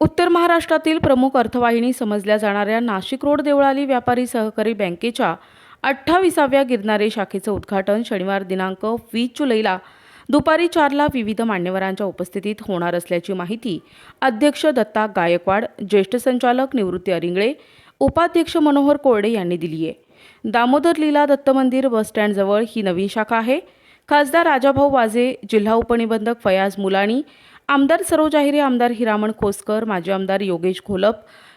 उत्तर महाराष्ट्रातील प्रमुख अर्थवाहिनी समजल्या जाणाऱ्या नाशिक रोड देवळाली व्यापारी सहकारी बँकेच्या अठ्ठावीसाव्या गिरणारे शाखेचं उद्घाटन शनिवार दिनांक वीस जुलैला दुपारी चारला विविध मान्यवरांच्या उपस्थितीत होणार असल्याची माहिती अध्यक्ष दत्ता गायकवाड ज्येष्ठ संचालक निवृत्ती अरिंगळे उपाध्यक्ष मनोहर कोरडे यांनी दिली आहे. दामोदर लीला दत्त मंदिर बसस्टँडजवळ ही नवीन शाखा आहे. खासदार राजाभाऊ वाजे जिल्हा उपनिबंधक फयाज मुलाणी आमदार सरोज आहिरे आमदार हिरामण खोसकर माजी आमदार योगेश घोलप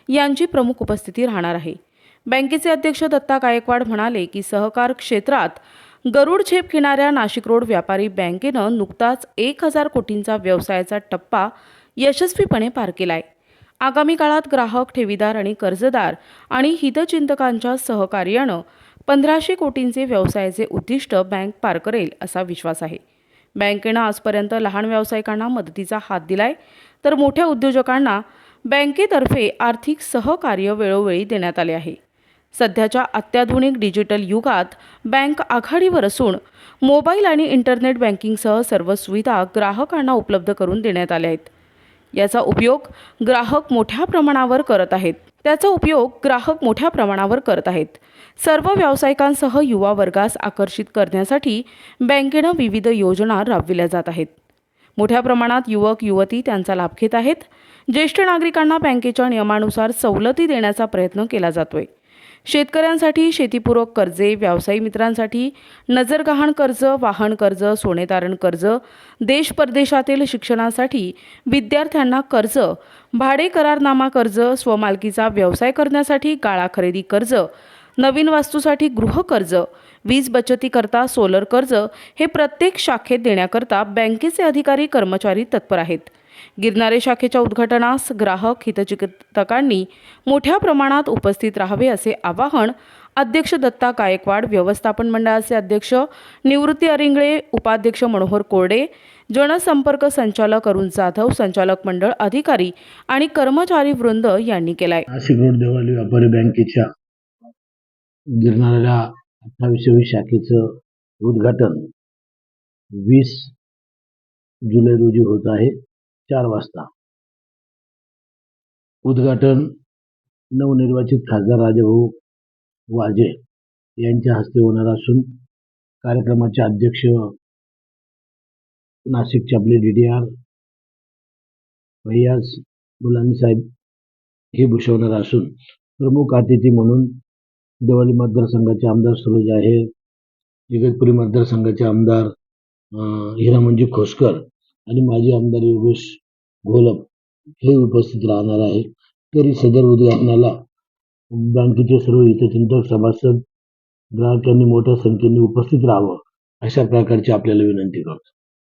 यांची प्रमुख उपस्थिती राहणार आहे. बँकेचे अध्यक्ष दत्ता गायकवाड म्हणाले की सहकार क्षेत्रात गरुड झेप घेणाऱ्या नाशिक रोड व्यापारी बँकेनं नुकताच एक हजार कोटींचा व्यवसायाचा टप्पा यशस्वीपणे पार केलाय. आगामी काळात ग्राहक ठेवीदार आणि कर्जदार आणि हितचिंतकांच्या सहकार्यानं पंधराशे कोटींचे व्यवसायाचे उद्दिष्ट बँक पार करेल असा विश्वास आहे. बँकेनं आजपर्यंत लहान व्यावसायिकांना मदतीचा हात दिलाय. तर मोठ्या उद्योजकांना बँकेतर्फे आर्थिक सहकार्य वेळोवेळी देण्यात आले आहे. सध्याच्या अत्याधुनिक डिजिटल युगात बँक आघाडीवर असून मोबाईल आणि इंटरनेट बँकिंगसह सर्व सुविधा ग्राहकांना उपलब्ध करून देण्यात आल्या आहेत. याचा उपयोग ग्राहक मोठ्या प्रमाणावर करत आहेत. त्याचा उपयोग ग्राहक मोठ्या प्रमाणावर करत आहेत. सर्व व्यावसायिकांसह युवा वर्गास आकर्षित करण्यासाठी बँकेनं विविध योजना राबविल्या जात आहेत. मोठ्या प्रमाणात युवक युवती त्यांचा लाभ घेत आहेत. ज्येष्ठ नागरिकांना बँकेच्या नियमानुसार सवलती देण्याचा प्रयत्न केला जातोय. शेतकऱ्यांसाठी शेतीपूरक कर्जे व्यावसायिक मित्रांसाठी नजरगहाण कर्ज वाहन कर्ज सोने तारण कर्ज देश परदेशातील शिक्षणासाठी विद्यार्थ्यांना कर्ज भाडे करारनामा कर्ज स्वमालकीचा व्यवसाय करण्यासाठी गाळा खरेदी कर्ज नवीन वास्तूसाठी गृहकर्ज वीज बचतीकरता सोलर कर्ज हे प्रत्येक शाखेत देण्याकरता बँकेचे अधिकारी कर्मचारी तत्पर आहेत. गिरणारे शाखेच्या उद्घाटनास ग्राहक हितचिकित्सकांनी मोठ्या प्रमाणात उपस्थित राहावे असे आवाहन अध्यक्ष दत्ता गायकवाड व्यवस्थापन मंडळाचे अध्यक्ष निवृत्ती अरिंगळे उपाध्यक्ष मनोहर कोरडे जनसंपर्क संचालक अरुण जाधव संचालक मंडळ अधिकारी आणि कर्मचारी वृंद यांनी केलाय. नाशिक रोड देवाली व्यापारी बँकेच्या गिरणाऱ्या अठ्ठावीसावी शाखेचं उद्घाटन वीस जुलै रोजी होत आहे. चार वाजता. उद्घाटन नवनिर्वाचित खासदार राजाभाऊ वाजे यांच्या हस्ते होणार असून कार्यक्रमाचे अध्यक्ष नाशिकचे आपले D D R Bhaiyas Mulani saheb हे भूषवणार असून प्रमुख अतिथी म्हणून देवाली मतदारसंघाचे आमदार सरोज आहेर इगतपुरी मतदारसंघाचे आमदार अं, हिरामंजी खोसकर आणि माजी आमदार योगेश घोलप हे उपस्थित राहणार आहे. तरी सदर उद्घाटनाला बँकेचे सर्व हितचिंतक सभासद ग्राहकांनी मोठ्या संख्येने उपस्थित राहावं अशा प्रकारची आपल्याला विनंती करतो.